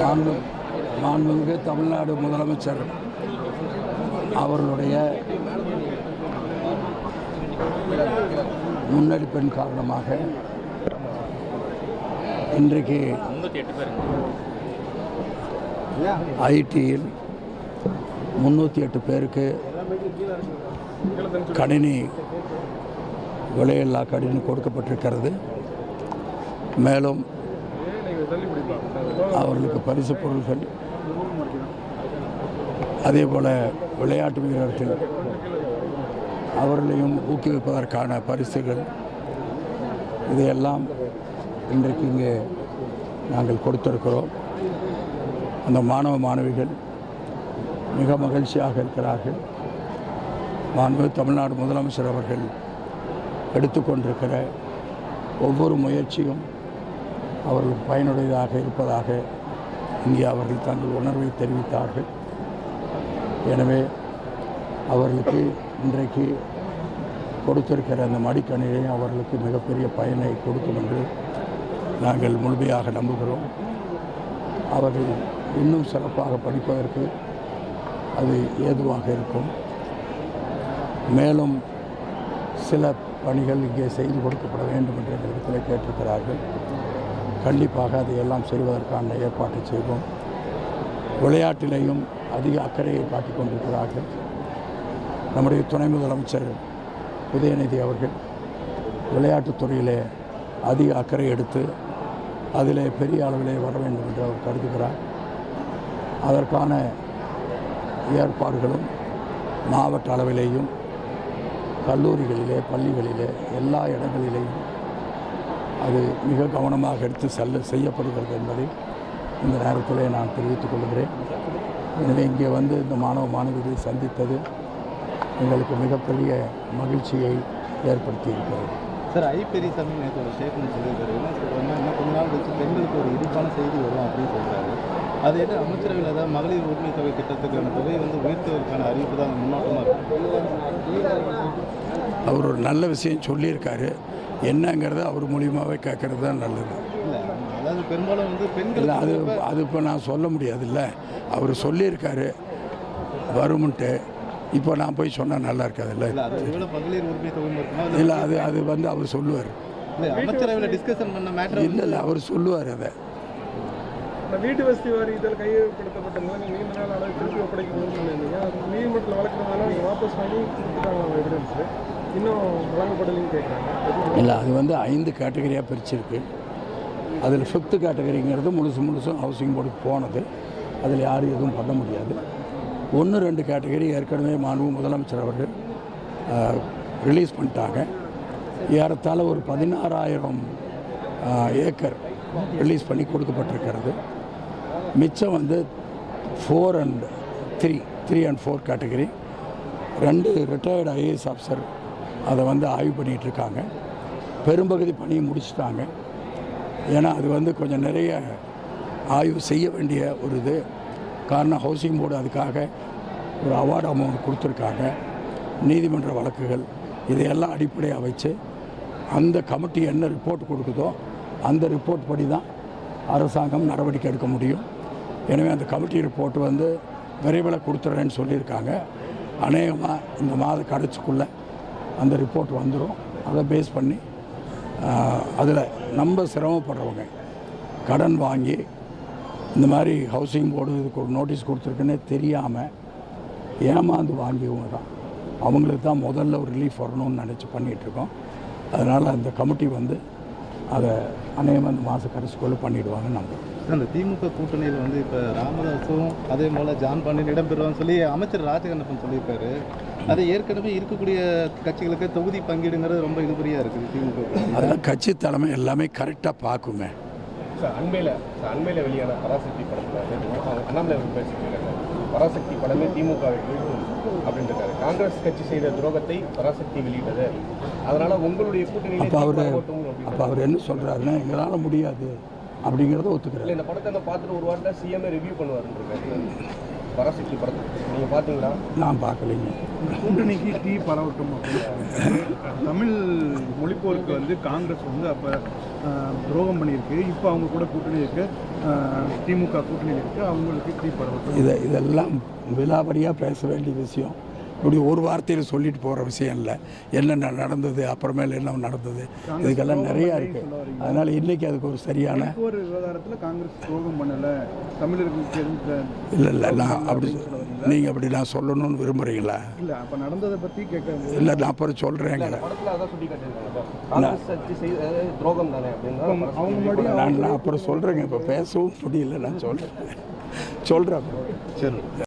மாண்பு மாண்புமிகு தமிழ்நாடு முதலமைச்சர் அவர்களுடைய முன்னெடுப்பின் காரணமாக இன்றைக்கு ஐடியில் முந்நூற்றி எட்டு பேருக்கு கணினி விலையில்லா கணினி கொடுக்கப்பட்டிருக்கிறது. மேலும் அவர்களுக்கு பரிசு பொருள்கள் அதே போல் விளையாட்டு வீரர்கள் அவர்களையும் ஊக்குவிப்பதற்கான பரிசுகள். இதையெல்லாம் இன்றைக்கு இங்கே நாங்கள் கொடுத்திருக்கிறோம். அந்த மாணவ மாணவிகள் மிக மகிழ்ச்சியாக இருக்கிறார்கள். மாண்பு தமிழ்நாடு முதலமைச்சர் அவர்கள் எடுத்துக்கொண்டிருக்கிற ஒவ்வொரு முயற்சியும் அவர்கள் பயனுடையதாக இருப்பதாக இங்கே அவர்கள் தங்கள் உணர்வை தெரிவித்தார்கள். எனவே அவர்களுக்கு இன்றைக்கு கொடுத்திருக்கிற அந்த மடிக்கணியை அவர்களுக்கு மிகப்பெரிய பயனை கொடுக்கும் என்று நாங்கள் முழுமையாக நம்புகிறோம். அவர்கள் இன்னும் சிறப்பாக படிப்பதற்கு அது ஏதுவாக இருக்கும். மேலும் சில பணிகள் இங்கே செய்து கொடுக்கப்பட வேண்டும் என்று எங்களிடத்தில் கேட்டிருக்கிறார்கள். கண்டிப்பாக அதையெல்லாம் செய்வதற்கான ஏற்பாட்டை செய்வோம். விளையாட்டிலையும் அதிக அக்கறையை காட்டிக் கொண்டிருக்கிறார்கள். நம்முடைய துணை முதலமைச்சர் உதயநிதி அவர்கள் விளையாட்டுத்துறையிலே அதிக அக்கறை எடுத்து அதிலே பெரிய அளவிலே வர வேண்டும் என்று அவர் கருதுகிறார். அதற்கான ஏற்பாடுகளும் மாவட்ட அளவிலேயும் கல்லூரிகளிலே பள்ளிகளிலே எல்லா இடங்களிலேயும் அது மிக கவனமாக எடுத்து செல்ல செய்யப்படுகிறது என்பதை இந்த நேரத்தில் நான் தெரிவித்துக் கொள்கிறேன். எனவே இங்கே வந்து இந்த மாணவ மாணவிகளை சந்தித்தது எங்களுக்கு மிகப்பெரிய மகிழ்ச்சியை ஏற்படுத்தி இருக்கிறது சார் ஐ பெரியசாமி நேற்று ஒரு ஸ்டேட்மெண்ட் சொல்லியிருக்காரு. இன்னும் கொஞ்ச நாள் கழிச்சு பெண்களுக்கு ஒரு இனிப்பான செய்தி வரும் அப்படின்னு சொல்கிறாரு அது என்ன அமைச்சரவையில் ஏதாவது மகளிர் உரிமை தொகை திட்டத்துக்கான தொகை வந்து உயர்த்துவதற்கான அறிவிப்பு தான் முன்னோட்டமாக இருக்கு? அவர் ஒரு நல்ல விஷயம் சொல்லியிருக்காரு. என்னங்கிறத அவர் மூலியமாகவே கேட்கறது தான் நல்லது. இல்லை அதாவது பெரும்பாலும் வந்து பெண்கள் இல்லை அது அது இப்போ நான் சொல்ல முடியாதுல்ல. அவர் சொல்லியிருக்காரு. வரும்ன்ட்டு. இப்போ நான் போய் சொன்னால் நல்லா இருக்காதுல்ல? இல்லை அது அது- இல்லை அது அது வந்து அவர் சொல்லுவார். இல்லை அமைச்சரவையில் டிஸ்கஷன் பண்ண மேட்டர் இல்லை இல்லை அவர் சொல்லுவார் அதை. வீட்டு வசதி வாரியத்தில் கையகப்படுத்தப்பட்ட நிலம் நீண்ட நாள் அளவு திருப்பி ஒப்படைக்கணும்னு சொல்லியிருந்தீங்க. அது நீதிமன்றத்தில் வழக்குறதுனால நீங்கள் வாபஸ் வாங்கி கொடுத்துட்டாங்க எவிடன்ஸு இன்னும் வழங்கப்படலைன்னு கேட்குறாங்க. இல்லை அது வந்து ஐந்து கேட்டகரியாக பிரிச்சிருக்கு. அதில் ஃபிஃப்த்து கேட்டகரிங்கிறது முழுசு முழுசும் ஹவுசிங் போர்டுக்கு போனது. அதில் யாரும் எதுவும் பண்ண முடியாது. ஒன்று ரெண்டு கேட்டகரி ஏற்கனவே மாண்பு முதலமைச்சர் அவர்கள் ரிலீஸ் பண்ணிட்டாங்க. ஏறத்தாழ ஒரு பதினாறாயிரம் ஏக்கர் ரிலீஸ் பண்ணி கொடுக்கப்பட்டிருக்கிறது. மிச்சம் வந்து four and three three and four category ரெண்டு ரிட்டையர்டு ஐஏஎஸ் ஆஃபீஸர் அதை வந்து ஆய்வு பண்ணிகிட்டு இருக்காங்க பெரும்பகுதி பணியை முடிச்சிட்டாங்க. ஏன்னா அது வந்து கொஞ்சம் நிறைய ஆய்வு செய்ய வேண்டிய ஒரு இது. காரணம் ஹவுசிங் போர்டு அதுக்காக ஒரு அவார்டு அமௌண்ட் கொடுத்துருக்காங்க. நீதிமன்ற வழக்குகள் இதையெல்லாம் அடிப்படையாக வச்சு அந்த கமிட்டி என்ன ரிப்போர்ட் கொடுக்குதோ அந்த ரிப்போர்ட் படி தான் அரசாங்கம் நடவடிக்கை எடுக்க முடியும். எனவே அந்த கமிட்டி ரிப்போர்ட் வந்து விரைவில் கொடுத்துட்றேன்னு சொல்லியிருக்காங்க. அநேகமாக இந்த மாத கடைச்சிக்குள்ளே அந்த ரிப்போர்ட் வந்துடும் அதை பேஸ் பண்ணி அதில் நம்ம சிரமப்படுறவங்க கடன் வாங்கி இந்த மாதிரி ஹவுசிங் போர்டு இதுக்கு ஒரு நோட்டீஸ் கொடுத்துருக்குன்னே தெரியாமல் ஏமாந்து வாங்கியவங்க தான். அவங்களுக்கு தான் முதல்ல ஒரு ரிலீஃப் வரணும்னு நினச்சி பண்ணிகிட்ருக்கோம் அதனால் அந்த கமிட்டி வந்து அதை அநேகமாக இந்த மாத கடைசிக்குள்ளே பண்ணிவிடுவாங்கன்னு நம்புகிறோம் அந்த திமுக கூட்டணியில் வந்து இப்போ ராமதாஸும் அதே போல் ஜான் பாண்டியன் இடம்பெறுவான்னு சொல்லி அமைச்சர் ராஜகண்ணப்பன் சொல்லியிருக்காரு. அது ஏற்கனவே இருக்கக்கூடிய கட்சிகளுக்கு தொகுதி பங்கீடுங்கிறது ரொம்ப இழுபறியாக இருக்குது திமுக கூட்டணி. அதெல்லாம் கட்சி தலைமை எல்லாமே கரெக்டாக பார்க்குங்க. சார் அண்மையில் அண்மையில் வெளியான பராசக்தி படத்தில் அண்ணாமலை பேசியிருக்காரு. பராசக்தி படமே திமுகவை வீழ்த்தும் அப்படின்றாரு காங்கிரஸ் கட்சி செய்த துரோகத்தை பராசக்தி வெளியிட்டது. அதனால உங்களுடைய கூட்டணியிலே அப்போ அவர். அப்போ அவர் என்ன சொல்கிறாருன்னா எங்களால் முடியாது. அப்படிங்கிறத ஒத்துக்கிறார். இல்ல இந்த படத்தை நான் பார்த்துட்டு ஒரு வாரத்தில் சிஎம்ஏ ரிவ்யூ பண்ணுவாருன்னு பராசக்தி படத்தை நீங்கள் பார்த்தீங்களா நான் பார்க்கலைங்க கூட்டணிக்கு டீ பரவட்டும். தமிழ் மொழிப்போருக்கு வந்து காங்கிரஸ் வந்து அப்போ துரோகம் பண்ணியிருக்கு. இப்போ அவங்க கூட கூட்டணி இருக்கு. திமுக கூட்டணி இருக்கு. அவங்களுக்கு டீ பரவட்டும். இதை இதெல்லாம் விலாவரியாக பேச வேண்டிய விஷயம். இப்படி ஒரு வார்த்தையில் சொல்லிட்டு போகிற விஷயம் இல்லை. என்னென்ன நடந்தது அப்புறமேல என்ன நடந்தது இதுக்கெல்லாம் நிறையா இருக்குது அதனால் இன்றைக்கி அதுக்கு ஒரு சரியான ஒரு விவகாரத்தில் காங்கிரஸ் துரோகம் பண்ணலை தமிழர்களுக்கு இல்லை இல்லை நான் அப்படி நீங்கள் அப்படி நான் சொல்லணும்னு விரும்புகிறீங்களா இல்லை அப்போ நடந்ததை பற்றி கேட்க இல்லை நான் அப்புறம் சொல்கிறேங்க நான் அப்புறம் சொல்கிறேங்க இப்போ பேசவும் முடியல நான் சொல்கிறேன் சொல்கிறேன் சரி.